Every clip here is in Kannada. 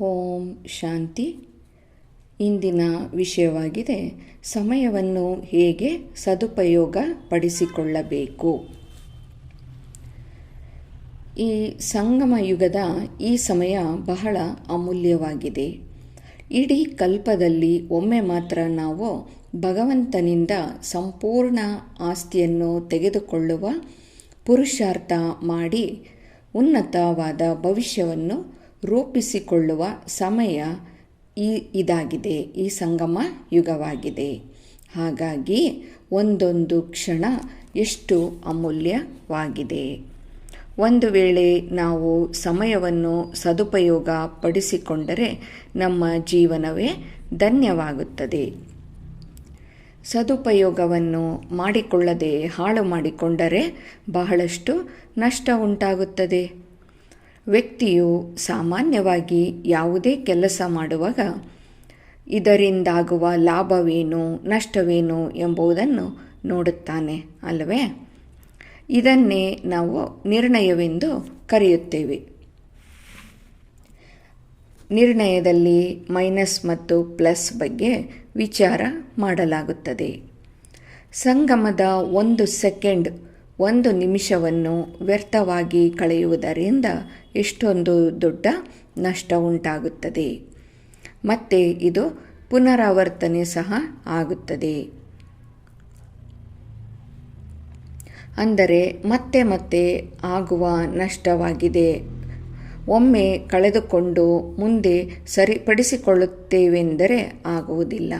ಓಂ ಶಾಂತಿ. ಇಂದಿನ ವಿಷಯವಾಗಿದೆ, ಸಮಯವನ್ನು ಹೇಗೆ ಸದುಪಯೋಗ ಪಡಿಸಿಕೊಳ್ಳಬೇಕು ಈ ಸಂಗಮ ಯುಗದ ಈ ಸಮಯ ಬಹಳ ಅಮೂಲ್ಯವಾಗಿದೆ. ಇಡೀ ಕಲ್ಪದಲ್ಲಿ ಒಮ್ಮೆ ಮಾತ್ರ ನಾವು ಭಗವಂತನಿಂದ ಸಂಪೂರ್ಣ ಆಸ್ತಿಯನ್ನು ತೆಗೆದುಕೊಳ್ಳುವ ಪುರುಷಾರ್ಥ ಮಾಡಿ ಉನ್ನತವಾದ ಭವಿಷ್ಯವನ್ನು ರೂಪಿಸಿಕೊಳ್ಳುವ ಸಮಯ ಈ ಇದಾಗಿದೆ, ಈ ಸಂಗಮ ಯುಗವಾಗಿದೆ. ಹಾಗಾಗಿ ಒಂದೊಂದು ಕ್ಷಣ ಎಷ್ಟು ಅಮೂಲ್ಯವಾಗಿದೆ. ಒಂದು ವೇಳೆ ನಾವು ಸಮಯವನ್ನು ಸದುಪಯೋಗ ಪಡಿಸಿಕೊಂಡರೆ ನಮ್ಮ ಜೀವನವೇ ಧನ್ಯವಾಗುತ್ತದೆ. ಸದುಪಯೋಗವನ್ನು ಮಾಡಿಕೊಳ್ಳದೆ ಹಾಳು ಮಾಡಿಕೊಂಡರೆ ಬಹಳಷ್ಟು ನಷ್ಟ ಉಂಟಾಗುತ್ತದೆ. ವ್ಯಕ್ತಿಯು ಸಾಮಾನ್ಯವಾಗಿ ಯಾವುದೇ ಕೆಲಸ ಮಾಡುವಾಗ ಇದರಿಂದಾಗುವ ಲಾಭವೇನು, ನಷ್ಟವೇನು ಎಂಬುದನ್ನು ನೋಡುತ್ತಾನೆ ಅಲ್ಲವೇ? ಇದನ್ನೇ ನಾವು ನಿರ್ಣಯವೆಂದು ಕರೆಯುತ್ತೇವೆ. ನಿರ್ಣಯದಲ್ಲಿ ಮೈನಸ್ ಮತ್ತು ಪ್ಲಸ್ ಬಗ್ಗೆ ವಿಚಾರ ಮಾಡಲಾಗುತ್ತದೆ. ಸಂಗಮದ ಒಂದು ಸೆಕೆಂಡ್ ಒಂದು ನಿಮಿಷವನ್ನು ವ್ಯರ್ಥವಾಗಿ ಕಳೆಯುವುದರಿಂದ ಎಷ್ಟೊಂದು ದೊಡ್ಡ ನಷ್ಟ ಉಂಟಾಗುತ್ತದೆ. ಮತ್ತು ಇದು ಪುನರಾವರ್ತನೆ ಸಹ ಆಗುತ್ತದೆ. ಅಂದರೆ ಮತ್ತೆ ಮತ್ತೆ ಆಗುವ ನಷ್ಟವಾಗಿದೆ. ಒಮ್ಮೆ ಕಳೆದುಕೊಂಡು ಮುಂದೆ ಸರಿಪಡಿಸಿಕೊಳ್ಳುತ್ತೇವೆಂದರೆ ಆಗುವುದಿಲ್ಲ.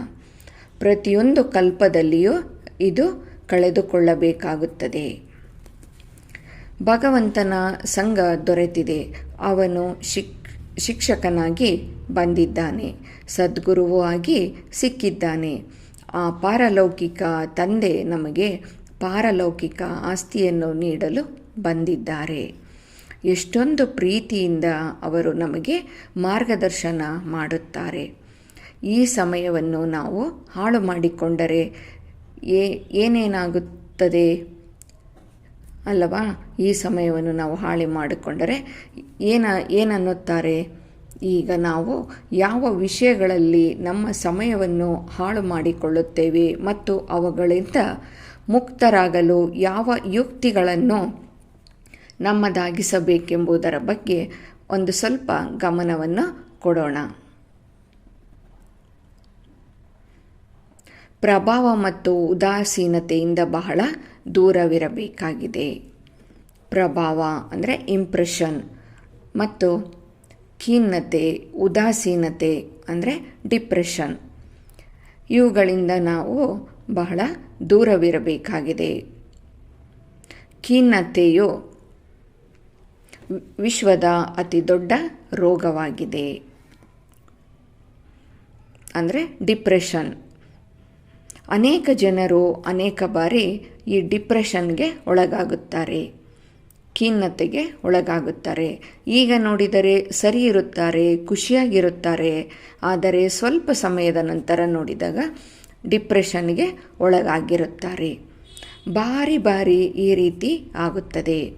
ಪ್ರತಿಯೊಂದು ಕಲ್ಪದಲ್ಲಿಯೂ ಇದು ಕಳೆದುಕೊಳ್ಳಬೇಕಾಗುತ್ತದೆ. ಭಗವಂತನ ಸಂಘ ದೊರೆತಿದೆ. ಅವನು ಶಿಕ್, ಶಿಕ್ಷಕನಾಗಿ ಬಂದಿದ್ದಾನೆ. ಸದ್ಗುರುವೂ ಆಗಿ ಸಿಕ್ಕಿದ್ದಾನೆ. ಆ ಪಾರಲೌಕಿಕ ತಂದೆ ನಮಗೆ ಪಾರಲೌಕಿಕ ಆಸ್ತಿಯನ್ನು ನೀಡಲು ಬಂದಿದ್ದಾರೆ. ಎಷ್ಟೊಂದು ಪ್ರೀತಿಯಿಂದ ಅವರು ನಮಗೆ ಮಾರ್ಗದರ್ಶನ ಮಾಡುತ್ತಾರೆ. ಈ ಸಮಯವನ್ನು ನಾವು ಹಾಳು ಮಾಡಿಕೊಂಡರೆ ಏ, ಏನೇನಾಗುತ್ತದೆ? ಅಲ್ಲವಾ, ಈ ಸಮಯವನ್ನು ನಾವು ಹಾಳೆ ಮಾಡಿಕೊಂಡರೆ ಏನ, ಏನನ್ನುತ್ತಾರೆ? ಈಗ ನಾವು ಯಾವ ವಿಷಯಗಳಲ್ಲಿ ನಮ್ಮ ಸಮಯವನ್ನು ಹಾಳು ಮಾಡಿಕೊಳ್ಳುತ್ತೇವೆ ಮತ್ತು ಅವುಗಳಿಂದ ಮುಕ್ತರಾಗಲು ಯಾವ ಯುಕ್ತಿಗಳನ್ನು ನಮ್ಮದಾಗಿಸಬೇಕೆಂಬುದರ ಬಗ್ಗೆ ಒಂದು ಸ್ವಲ್ಪ ಗಮನವನ್ನು ಕೊಡೋಣ. ಪ್ರಭಾವ ಮತ್ತು ಉದಾಸೀನತೆಯಿಂದ ಬಹಳ ದೂರವಿರಬೇಕಾಗಿದೆ. ಪ್ರಭಾವ ಅಂದರೆ ಇಂಪ್ರೆಷನ್ ಮತ್ತು ಖಿನ್ನತೆ, ಉದಾಸೀನತೆ ಅಂದರೆ ಡಿಪ್ರೆಷನ್ ಇವುಗಳಿಂದ ನಾವು ಬಹಳ ದೂರವಿರಬೇಕಾಗಿದೆ. ಖಿನ್ನತೆಯು ವಿಶ್ವದ ಅತಿ ದೊಡ್ಡ ರೋಗವಾಗಿದೆ. ಅಂದರೆ ಡಿಪ್ರೆಷನ್ ಅನೇಕ ಜನರು ಅನೇಕ ಬಾರಿ ಈ ಡಿಪ್ರೆಷನ್ಗೆ ಒಳಗಾಗುತ್ತಾರೆ, ಖಿನ್ನತೆಗೆ ಒಳಗಾಗುತ್ತಾರೆ. ಈಗ ನೋಡಿದರೆ ಸರಿ ಇರುತ್ತಾರೆ, ಖುಷಿಯಾಗಿರುತ್ತಾರೆ. ಆದರೆ ಸ್ವಲ್ಪ ಸಮಯದ ನಂತರ ನೋಡಿದಾಗ ಡಿಪ್ರೆಷನ್ಗೆ ಒಳಗಾಗಿರುತ್ತಾರೆ. ಬಾರಿ ಬಾರಿ ಈ ರೀತಿ ಆಗುತ್ತದೆ.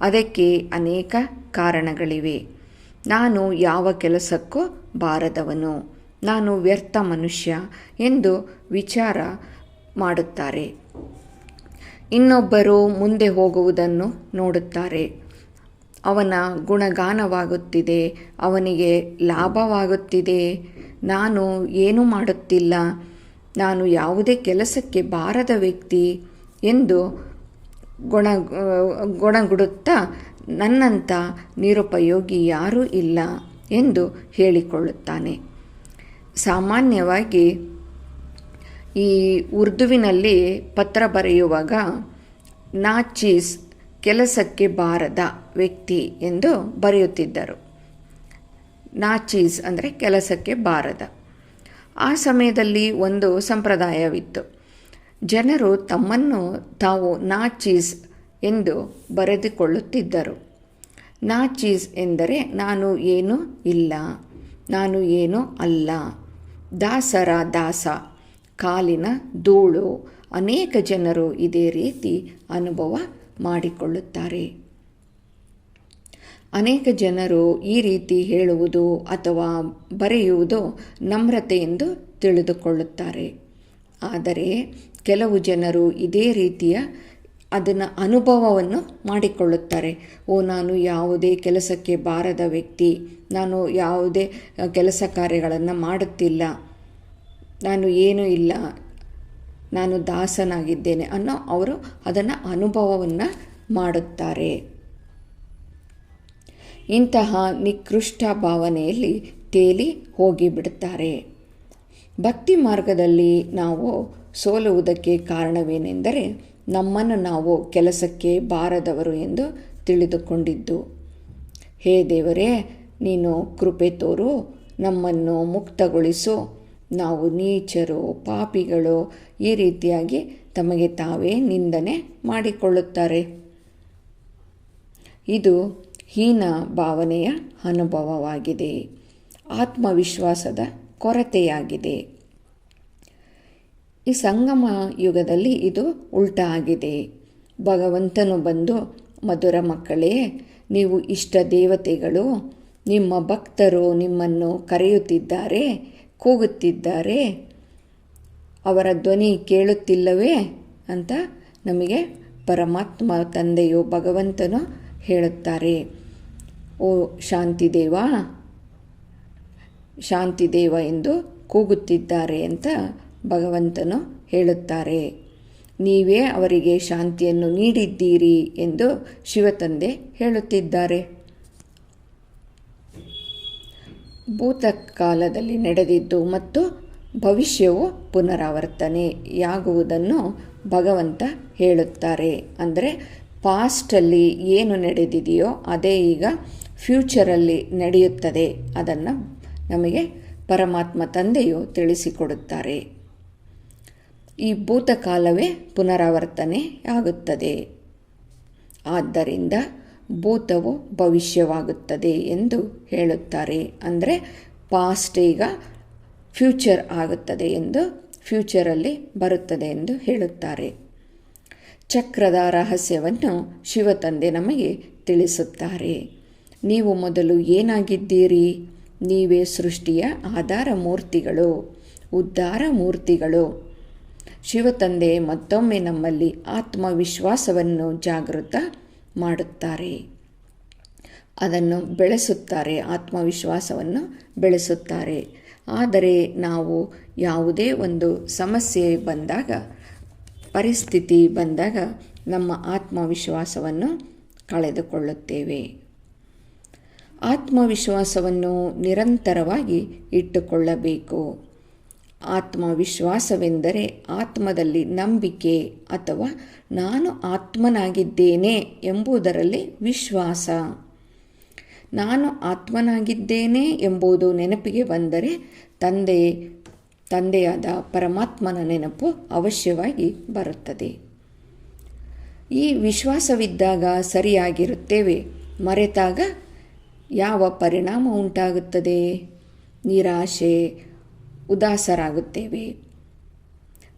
ಅದಕ್ಕೆ ಅನೇಕ ಕಾರಣಗಳಿವೆ. ನಾನು ಯಾವ ಕೆಲಸಕ್ಕೂ ಬಾರದವನು. ನಾನು ವ್ಯರ್ಥ ಮನುಷ್ಯ ಎಂದು ವಿಚಾರ ಮಾಡುತ್ತಾರೆ. ಇನ್ನೊಬ್ಬರು ಮುಂದೆ ಹೋಗುವುದನ್ನು ನೋಡುತ್ತಾರೆ. ಅವನ ಗುಣಗಾನವಾಗುತ್ತಿದೆ, ಅವನಿಗೆ ಲಾಭವಾಗುತ್ತಿದೆ. ನಾನು ಏನು ಮಾಡುತ್ತಿಲ್ಲ, ನಾನು ಯಾವುದೇ ಕೆಲಸಕ್ಕೆ ಬಾರದ ವ್ಯಕ್ತಿ ಎಂದು ಗುಣ, ಗುಣಗುಡುತ್ತಾ ನನ್ನಂಥ ನಿರುಪಯೋಗಿ ಯಾರೂ ಇಲ್ಲ ಎಂದು ಹೇಳಿಕೊಳ್ಳುತ್ತಾನೆ. ಸಾಮಾನ್ಯವಾಗಿ ಈ ಉರ್ದುವಿನಲ್ಲಿ ಪತ್ರ ಬರೆಯುವಾಗ ನಾಚೀಸ್ ಕೆಲಸಕ್ಕೆ ಬಾರದ ವ್ಯಕ್ತಿ ಎಂದು ಬರೆಯುತ್ತಿದ್ದರು. ನಾಚೀಸ್ ಅಂದರೆ ಕೆಲಸಕ್ಕೆ ಬಾರದ. ಆ ಸಮಯದಲ್ಲಿ ಒಂದು ಸಂಪ್ರದಾಯವಿತ್ತು. ಜನರು ತಮ್ಮನ್ನು ತಾವು ನಾಚೀಸ್ ಎಂದು ಬರೆದುಕೊಳ್ಳುತ್ತಿದ್ದರು. ನಾಚೀಸ್ ಎಂದರೆ ನಾನು ಏನೂ ಇಲ್ಲ, ನಾನು ಏನೂ ಅಲ್ಲ. ದಾಸರ ದಾಸ ಕಾಲಿನ ಧೂಳು ಅನೇಕ ಜನರು ಇದೇ ರೀತಿ ಅನುಭವ ಮಾಡಿಕೊಳ್ಳುತ್ತಾರೆ. ಅನೇಕ ಜನರು ಈ ರೀತಿ ಹೇಳುವುದು ಅಥವಾ ಬರೆಯುವುದು ನಮ್ರತೆ ಎಂದು ತಿಳಿದುಕೊಳ್ಳುತ್ತಾರೆ. ಆದರೆ ಕೆಲವು ಜನರು ಇದೇ ರೀತಿಯ ಅದನ್ನು ಅನುಭವವನ್ನು ಮಾಡಿಕೊಳ್ಳುತ್ತಾರೆ. ಓ, ನಾನು ಯಾವುದೇ ಕೆಲಸಕ್ಕೆ ಬಾರದ ವ್ಯಕ್ತಿ. ನಾನು ಯಾವುದೇ ಕೆಲಸ ಕಾರ್ಯಗಳನ್ನು ಮಾಡುತ್ತಿಲ್ಲ. ನಾನು ಏನೂ ಇಲ್ಲ. ನಾನು ದಾಸನಾಗಿದ್ದೇನೆ ಅನ್ನೋ ಅವರು ಅದನ್ನು ಅನುಭವವನ್ನು ಮಾಡುತ್ತಾರೆ. ಇಂತಹ ನಿಕೃಷ್ಟ ಭಾವನೆಯಲ್ಲಿ ತೇಲಿ ಹೋಗಿಬಿಡುತ್ತಾರೆ. ಭಕ್ತಿ ಮಾರ್ಗದಲ್ಲಿ ನಾವು ಸೋಲುವುದಕ್ಕೆ ಕಾರಣವೇನೆಂದರೆ ನಮ್ಮನ್ನು ನಾವು ಕೆಲಸಕ್ಕೆ ಬಾರದವರು ಎಂದು ತಿಳಿದುಕೊಂಡಿದ್ದು. ಹೇ ದೇವರೇ, ನೀನು ಕೃಪೆ ತೋರು, ನಮ್ಮನ್ನು ಮುಕ್ತಗೊಳಿಸು. ನಾವು ನೀಚರು, ಪಾಪಿಗಳು ಈ ರೀತಿಯಾಗಿ ತಮಗೆ ತಾವೇ ನಿಂದನೆ ಮಾಡಿಕೊಳ್ಳುತ್ತಾರೆ. ಇದು ಹೀನ ಭಾವನೆಯ ಅನುಭವವಾಗಿದೆ. ಆತ್ಮವಿಶ್ವಾಸದ ಕೊರತೆಯಾಗಿದೆ. ಈ ಸಂಗಮ ಯುಗದಲ್ಲಿ ಇದು ಉಲ್ಟಾ ಆಗಿದೆ. ಭಗವಂತನು ಬಂದು, ಮಧುರ ಮಕ್ಕಳೇ, ನೀವು ಇಷ್ಟ ದೇವತೆಗಳು, ನಿಮ್ಮ ಭಕ್ತರು ನಿಮ್ಮನ್ನು ಕರೆಯುತ್ತಿದ್ದಾರೆ, ಕೂಗುತ್ತಿದ್ದಾರೆ, ಅವರ ಧ್ವನಿ ಕೇಳುತ್ತಿಲ್ಲವೇ? ಅಂತ ನಮಗೆ ಪರಮಾತ್ಮ ತಂದೆಯು ಭಗವಂತನು ಹೇಳುತ್ತಾರೆ. ಓ ಶಾಂತಿದೇವ ಶಾಂತಿದೇವ ಎಂದು ಕೂಗುತ್ತಿದ್ದಾರೆ ಅಂತ ಭಗವಂತನು ಹೇಳುತ್ತಾರೆ. ನೀವೇ ಅವರಿಗೆ ಶಾಂತಿಯನ್ನು ನೀಡಿದ್ದೀರಿ ಎಂದು ಶಿವತಂದೆ ಹೇಳುತ್ತಿದ್ದಾರೆ. ಭೂತಕಾಲದಲ್ಲಿ ನಡೆದಿದ್ದು ಮತ್ತು ಭವಿಷ್ಯವು ಪುನರಾವರ್ತನೆಯಾಗುವುದನ್ನು ಭಗವಂತ ಹೇಳುತ್ತಾರೆ. ಅಂದರೆ, ಪಾಸ್ಟಲ್ಲಿ ಏನು ನಡೆದಿದೆಯೋ ಅದೇ ಈಗ ಫ್ಯೂಚರಲ್ಲಿ ನಡೆಯುತ್ತದೆ. ಅದನ್ನು ನಮಗೆ ಪರಮಾತ್ಮ ತಂದೆಯು ತಿಳಿಸಿಕೊಡುತ್ತಾರೆ. ಈ ಭೂತಕಾಲವೇ ಪುನರಾವರ್ತನೆ ಆಗುತ್ತದೆ. ಆದ್ದರಿಂದ ಭೂತವು ಭವಿಷ್ಯವಾಗುತ್ತದೆ ಎಂದು ಹೇಳುತ್ತಾರೆ. ಅಂದರೆ ಪಾಸ್ಟ್ ಈಗ ಫ್ಯೂಚರ್ ಆಗುತ್ತದೆ ಎಂದು ಫ್ಯೂಚರಲ್ಲಿ ಬರುತ್ತದೆ ಎಂದು ಹೇಳುತ್ತಾರೆ. ಚಕ್ರದ ರಹಸ್ಯವನ್ನು ಶಿವತಂದೆ ನಮಗೆ ತಿಳಿಸುತ್ತಾರೆ. ನೀವು ಮೊದಲು ಏನಾಗಿದ್ದೀರಿ? ನೀವೇ ಸೃಷ್ಟಿಯ ಆಧಾರ ಮೂರ್ತಿಗಳು, ಉದ್ಧಾರ ಮೂರ್ತಿಗಳು. ಶಿವತಂದೆ ಮತ್ತೊಮ್ಮೆ ನಮ್ಮಲ್ಲಿ ಆತ್ಮವಿಶ್ವಾಸವನ್ನು ಜಾಗೃತ ಮಾಡುತ್ತಾರೆ. ಅದನ್ನು ಬೆಳೆಸುತ್ತಾರೆ, ಆತ್ಮವಿಶ್ವಾಸವನ್ನು ಬೆಳೆಸುತ್ತಾರೆ. ಆದರೆ ನಾವು ಯಾವುದೇ ಒಂದು ಸಮಸ್ಯೆ ಬಂದಾಗ, ಪರಿಸ್ಥಿತಿ ಬಂದಾಗ ನಮ್ಮ ಆತ್ಮವಿಶ್ವಾಸವನ್ನು ಕಳೆದುಕೊಳ್ಳುತ್ತೇವೆ. ಆತ್ಮವಿಶ್ವಾಸವನ್ನು ನಿರಂತರವಾಗಿ ಇಟ್ಟುಕೊಳ್ಳಬೇಕು. ಆತ್ಮವಿಶ್ವಾಸವೆಂದರೆ ಆತ್ಮದಲ್ಲಿ ನಂಬಿಕೆ ಅಥವಾ ನಾನು ಆತ್ಮನಾಗಿದ್ದೇನೆ ಎಂಬುದರಲ್ಲಿ ವಿಶ್ವಾಸ. ನಾನು ಆತ್ಮನಾಗಿದ್ದೇನೆ ಎಂಬುದು ನೆನಪಿಗೆ ಬಂದರೆ ತಂದೆ, ತಂದೆಯಾದ ಪರಮಾತ್ಮನ ನೆನಪು ಅವಶ್ಯವಾಗಿ ಬರುತ್ತದೆ. ಈ ವಿಶ್ವಾಸವಿದ್ದಾಗ ಸರಿಯಾಗಿರುತ್ತೇವೆ. ಮರೆತಾಗ ಯಾವ ಪರಿಣಾಮ ಉಂಟಾಗುತ್ತದೆ? ನಿರಾಶೆ ಉದಾಸರಾಗುತ್ತೇವೆ.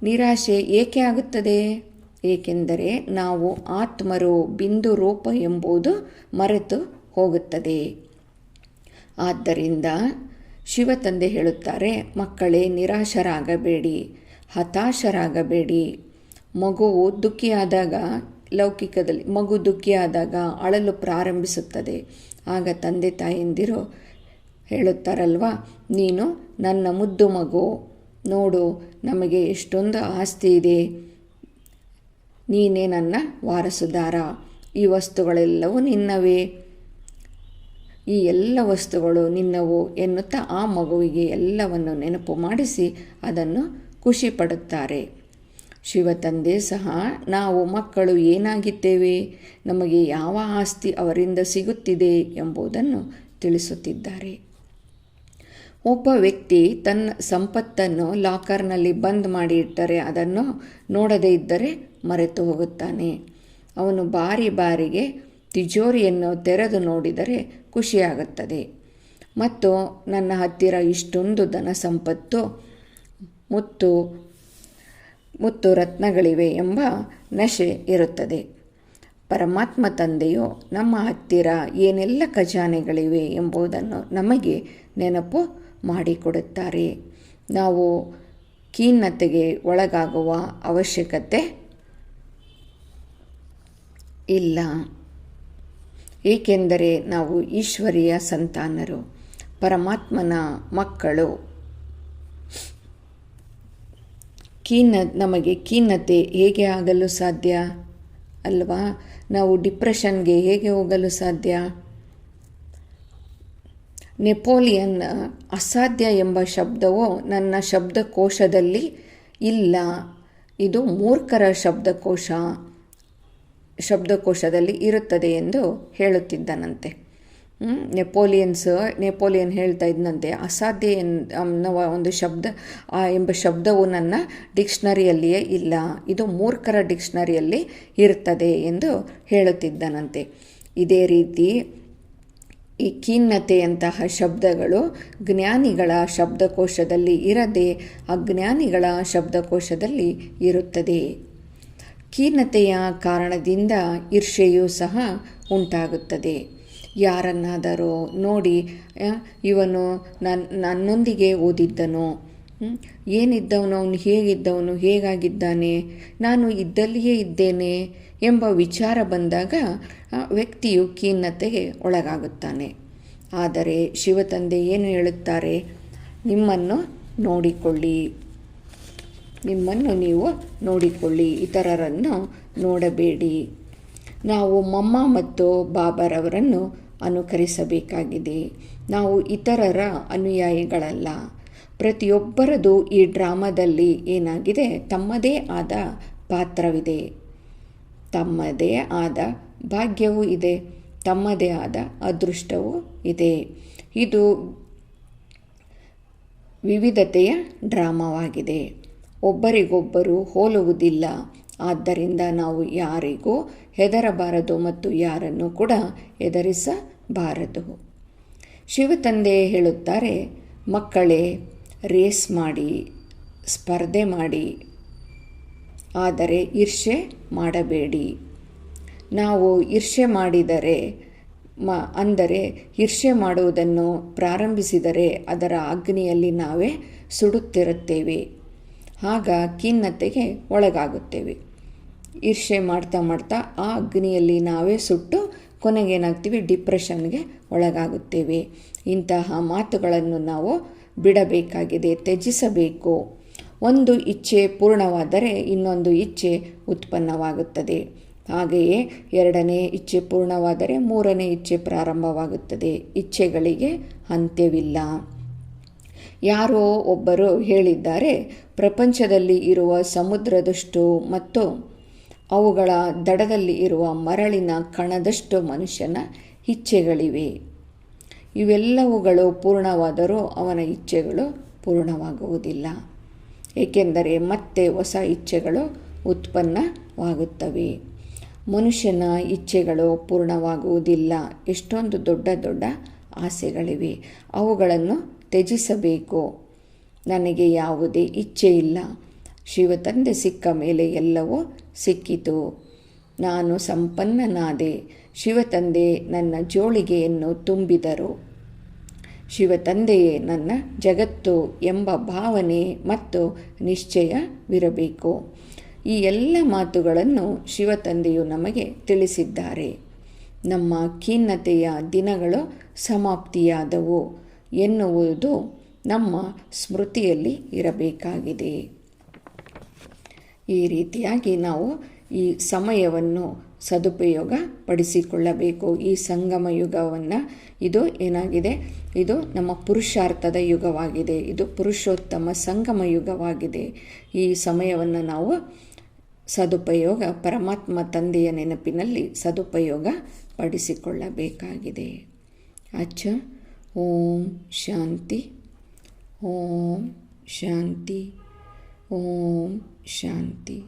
ನಿರಾಶೆ ಏಕೆ ಆಗುತ್ತದೆ? ಏಕೆಂದರೆ ನಾವು ಆತ್ಮರು ಬಿಂದು ರೂಪ ಎಂಬುದು ಮರೆತು ಹೋಗುತ್ತದೆ. ಆದ್ದರಿಂದ ಶಿವತಂದೆ ಹೇಳುತ್ತಾರೆ, ಮಕ್ಕಳೇ ನಿರಾಶರಾಗಬೇಡಿ, ಹತಾಶರಾಗಬೇಡಿ. ಮಗುವು ದುಃಖಿಯಾದಾಗ, ಲೌಕಿಕದಲ್ಲಿ ಮಗು ದುಃಖಿಯಾದಾಗ ಅಳಲು ಪ್ರಾರಂಭಿಸುತ್ತದೆ. ಆಗ ತಂದೆ ತಾಯಂದಿರು ಹೇಳುತ್ತಾರಲ್ವ? ನೀನು ನನ್ನ ಮುದ್ದು ಮಗು. ನೋಡು, ನಮಗೆ ಎಷ್ಟೊಂದು ಆಸ್ತಿ ಇದೆ. ನೀನೇ ನನ್ನ ವಾರಸುದಾರ. ಈ ವಸ್ತುಗಳೆಲ್ಲವೂ ನಿನ್ನವೇ. ಈ ಎಲ್ಲ ವಸ್ತುಗಳು ನಿನ್ನವು ಎನ್ನುತ್ತಾ ಆ ಮಗುವಿಗೆ ಎಲ್ಲವನ್ನು ನೆನಪು ಮಾಡಿಸಿ ಅದನ್ನು ಖುಷಿ ಪಡುತ್ತಾರೆ ಶಿವತಂದೆ ಸಹ, ನಾವು ಮಕ್ಕಳು ಏನಾಗಿದ್ದೇವೆ? ನಮಗೆ ಯಾವ ಆಸ್ತಿ ಅವರಿಂದ ಸಿಗುತ್ತಿದೆ ಎಂಬುದನ್ನು ತಿಳಿಸುತ್ತಿದ್ದಾರೆ. ಒಬ್ಬ ವ್ಯಕ್ತಿ ತನ್ನ ಸಂಪತ್ತನ್ನು ಲಾಕರ್ನಲ್ಲಿ ಬಂದ್ ಮಾಡಿ ಇಟ್ಟರೆ ಅದನ್ನು ನೋಡದೇ ಇದ್ದರೆ ಮರೆತು ಹೋಗುತ್ತಾನೆ. ಅವನು ಬಾರಿ ಬಾರಿಗೆ ತಿಜೋರಿಯನ್ನು ತೆರೆದು ನೋಡಿದರೆ ಖುಷಿಯಾಗುತ್ತದೆ. ಮತ್ತು ನನ್ನ ಹತ್ತಿರ ಇಷ್ಟೊಂದು ಧನ ಸಂಪತ್ತು ಮುತ್ತು ಮುತ್ತು ರತ್ನಗಳಿವೆ ಎಂಬ ನಶೆ ಇರುತ್ತದೆ. ಪರಮಾತ್ಮ ತಂದೆಯು ನಮ್ಮ ಹತ್ತಿರ ಏನೆಲ್ಲ ಖಜಾನೆಗಳಿವೆ ಎಂಬುದನ್ನು ನಮಗೆ ನೆನಪು ಮಾಡಿಕೊಡುತ್ತಾರೆ. ನಾವು ಖಿನ್ನತೆಗೆ ಒಳಗಾಗುವ ಅವಶ್ಯಕತೆ ಇಲ್ಲ. ಏಕೆಂದರೆ ನಾವು ಈಶ್ವರಿಯ ಸಂತಾನರು, ಪರಮಾತ್ಮನ ಮಕ್ಕಳು. ಖೀನ, ನಮಗೆ ಖೀನ್ನತೆ ಹೇಗೆ ಆಗಲು ಸಾಧ್ಯ? ಅಲ್ವಾ? ನಾವು ಡಿಪ್ರೆಷನ್ಗೆ ಹೇಗೆ ಹೋಗಲು ಸಾಧ್ಯ? ನೆಪೋಲಿಯನ್, ಅಸಾಧ್ಯ ಎಂಬ ಶಬ್ದವು ನನ್ನ ಶಬ್ದಕೋಶದಲ್ಲಿ ಇಲ್ಲ. ಇದು ಮೂರ್ಖರ ಶಬ್ದಕೋಶ, ಶಬ್ದಕೋಶದಲ್ಲಿ ಇರುತ್ತದೆ ಎಂದು ಹೇಳುತ್ತಿದ್ದನಂತೆ. ನೆಪೋಲಿಯನ್ಸ್ ನೆಪೋಲಿಯನ್ ಹೇಳ್ತಾ ಇದ್ದಂತೆ ಅಸಾಧ್ಯ ಅನ್ನುವ ಒಂದು ಶಬ್ದ ಎಂಬ ಶಬ್ದವು ನನ್ನ ಡಿಕ್ಷನರಿಯಲ್ಲಿಯೇ ಇಲ್ಲ. ಇದು ಮೂರ್ಖರ ಡಿಕ್ಷನರಿಯಲ್ಲಿ ಇರುತ್ತದೆ ಎಂದು ಹೇಳುತ್ತಿದ್ದನಂತೆ. ಇದೇ ರೀತಿ ಈ ಖಿನ್ನತೆಯಂತಹ ಶಬ್ದಗಳು ಜ್ಞಾನಿಗಳ ಶಬ್ದಕೋಶದಲ್ಲಿ ಇರದೆ ಅಜ್ಞಾನಿಗಳ ಶಬ್ದಕೋಶದಲ್ಲಿ ಇರುತ್ತದೆ. ಖಿನ್ನತೆಯ ಕಾರಣದಿಂದ ಈರ್ಷೆಯೂ ಸಹ ಉಂಟಾಗುತ್ತದೆ. ಯಾರನ್ನಾದರೂ ನೋಡಿ ಇವನು ನನ್ನ ನನ್ನೊಂದಿಗೆ ಓದಿದ್ದನು. ಏನಿದ್ದವನು ಅವನು ಹೇಗಿದ್ದವನು, ಹೇಗಾಗಿದ್ದಾನೆ? ನಾನು ಇದ್ದಲ್ಲಿಯೇ ಇದ್ದೇನೆ. ಎಂಬ ವಿಚಾರ ಬಂದಾಗ ವ್ಯಕ್ತಿಯು ಖಿನ್ನತೆಗೆ ಒಳಗಾಗುತ್ತಾನೆ. ಆದರೆ ಶಿವತಂದೆ ಏನು ಹೇಳುತ್ತಾರೆ? ನಿಮ್ಮನ್ನು ನೋಡಿಕೊಳ್ಳಿ. ನಿಮ್ಮನ್ನು ನೀವು ನೋಡಿಕೊಳ್ಳಿ. ಇತರರನ್ನು ನೋಡಬೇಡಿ. ನಾವು ಮಮ್ಮ ಮತ್ತು ಬಾಬರವರನ್ನು ಅನುಕರಿಸಬೇಕಾಗಿದೆ. ನಾವು ಇತರರ ಅನುಯಾಯಿಗಳಲ್ಲ. ಪ್ರತಿಯೊಬ್ಬರದು ಈ ಡ್ರಾಮಾದಲ್ಲಿ ಏನಾಗಿದೆ? ತಮ್ಮದೇ ಆದ ಪಾತ್ರವಿದೆ. ತಮ್ಮದೇ ಆದ ಭಾಗ್ಯವೂ ಇದೆ, ತಮ್ಮದೇ ಆದ ಅದೃಷ್ಟವೂ ಇದೆ. ಇದು ವಿವಿಧತೆಯ ಡ್ರಾಮಾವಾಗಿದೆ. ಒಬ್ಬರಿಗೊಬ್ಬರು ಹೋಲುವುದಿಲ್ಲ. ಆದ್ದರಿಂದ ನಾವು ಯಾರಿಗೂ ಹೆದರಬಾರದು ಮತ್ತು ಯಾರನ್ನು ಕೂಡ ಹೆದರಿಸಬಾರದು. ಶಿವತಂದೆ ಹೇಳುತ್ತಾರೆ, ಮಕ್ಕಳೇ, ರೇಸ್ ಮಾಡಿ, ಸ್ಪರ್ಧೆ ಮಾಡಿ ಆದರೆ ಈರ್ಷೆ ಮಾಡಬೇಡಿ. ನಾವು ಈರ್ಷೆ ಮಾಡಿದರೆ, ಮ, ಅಂದರೆ ಈರ್ಷೆ ಮಾಡುವುದನ್ನು ಪ್ರಾರಂಭಿಸಿದರೆ ಅದರ ಅಗ್ನಿಯಲ್ಲಿ ನಾವೇ ಸುಡುತ್ತಿರುತ್ತೇವೆ. ಆಗ ಖಿನ್ನತೆಗೆ ಒಳಗಾಗುತ್ತೇವೆ. ಈರ್ಷೆ ಮಾಡ್ತಾ ಮಾಡ್ತಾ ಆ ಅಗ್ನಿಯಲ್ಲಿ ನಾವೇ ಸುಟ್ಟು ಕೊನೆಗೇನಾಗ್ತೀವಿ ಡಿಪ್ರೆಷನ್ಗೆ ಒಳಗಾಗುತ್ತೇವೆ. ಇಂತಹ ಮಾತುಗಳನ್ನು ನಾವು ಬಿಡಬೇಕಾಗಿದೆ, ತ್ಯಜಿಸಬೇಕು. ಒಂದು ಇಚ್ಛೆ ಪೂರ್ಣವಾದರೆ ಇನ್ನೊಂದು ಇಚ್ಛೆ ಉತ್ಪನ್ನವಾಗುತ್ತದೆ. ಹಾಗೆಯೇ ಎರಡನೇ ಇಚ್ಛೆ ಪೂರ್ಣವಾದರೆ ಮೂರನೇ ಇಚ್ಛೆ ಪ್ರಾರಂಭವಾಗುತ್ತದೆ. ಇಚ್ಛೆಗಳಿಗೆ ಅಂತ್ಯವಿಲ್ಲ. ಯಾರೋ ಒಬ್ಬರು ಹೇಳಿದ್ದಾರೆ, ಪ್ರಪಂಚದಲ್ಲಿ ಇರುವ ಸಮುದ್ರದಷ್ಟು ಮತ್ತು ಅವುಗಳ ದಡದಲ್ಲಿ ಇರುವ ಮರಳಿನ ಕಣದಷ್ಟು ಮನುಷ್ಯನ ಇಚ್ಛೆಗಳಿವೆ. ಇವೆಲ್ಲವುಗಳು ಪೂರ್ಣವಾದರೂ ಅವನ ಇಚ್ಛೆಗಳು ಪೂರ್ಣವಾಗುವುದಿಲ್ಲ. ಏಕೆಂದರೆ ಮತ್ತೆ ಹೊಸ ಇಚ್ಛೆಗಳು ಉತ್ಪನ್ನವಾಗುತ್ತವೆ. ಮನುಷ್ಯನ ಇಚ್ಛೆಗಳು ಪೂರ್ಣವಾಗುವುದಿಲ್ಲ. ಎಷ್ಟೊಂದು ದೊಡ್ಡ ದೊಡ್ಡ ಆಸೆಗಳಿವೆ. ಅವುಗಳನ್ನು ತ್ಯಜಿಸಬೇಕು. ನನಗೆ ಯಾವುದೇ ಇಚ್ಛೆ ಇಲ್ಲ. ಶಿವತಂದೆ ಸಿಕ್ಕ ಮೇಲೆ ಎಲ್ಲವೂ ಸಿಕ್ಕಿತು. ನಾನು ಸಂಪನ್ನನಾದೆ. ಶಿವತಂದೆ ನನ್ನ ಜೋಳಿಗೆಯನ್ನು ತುಂಬಿದರು. ಶಿವತಂದೆಯೇ ನನ್ನ ಜಗತ್ತು ಎಂಬ ಭಾವನೆ ಮತ್ತು ನಿಶ್ಚಯವಿರಬೇಕು ಈ ಎಲ್ಲ ಮಾತುಗಳನ್ನು ಶಿವತಂದೆಯು ನಮಗೆ ತಿಳಿಸಿದ್ದಾರೆ. ನಮ್ಮ ಖಿನ್ನತೆಯ ದಿನಗಳು ಸಮಾಪ್ತಿಯಾದವು ಎನ್ನುವುದು ನಮ್ಮ ಸ್ಮೃತಿಯಲ್ಲಿ ಇರಬೇಕಾಗಿದೆ. ಈ ರೀತಿಯಾಗಿ ನಾವು ಈ ಸಮಯವನ್ನು ಸದುಪಯೋಗ ಪಡಿಸಿಕೊಳ್ಳಬೇಕು. ಈ ಸಂಗಮ ಯುಗವನ್ನು ಇದು ಏನಾಗಿದೆ? ಇದು ನಮ್ಮ ಪುರುಷಾರ್ಥದ ಯುಗವಾಗಿದೆ. ಇದು ಪುರುಷೋತ್ತಮ ಸಂಗಮ ಯುಗವಾಗಿದೆ. ಈ ಸಮಯವನ್ನು ನಾವು ಸದುಪಯೋಗ, ಪರಮಾತ್ಮ ತಂದೆಯ ನೆನಪಿನಲ್ಲಿ ಸದುಪಯೋಗ ಪಡಿಸಿಕೊಳ್ಳಬೇಕಾಗಿದೆ. ಅಚ್ಚ. ಓಂ ಶಾಂತಿ. ಓಂ ಶಾಂತಿ. ಓಂ ಶಾಂತಿ.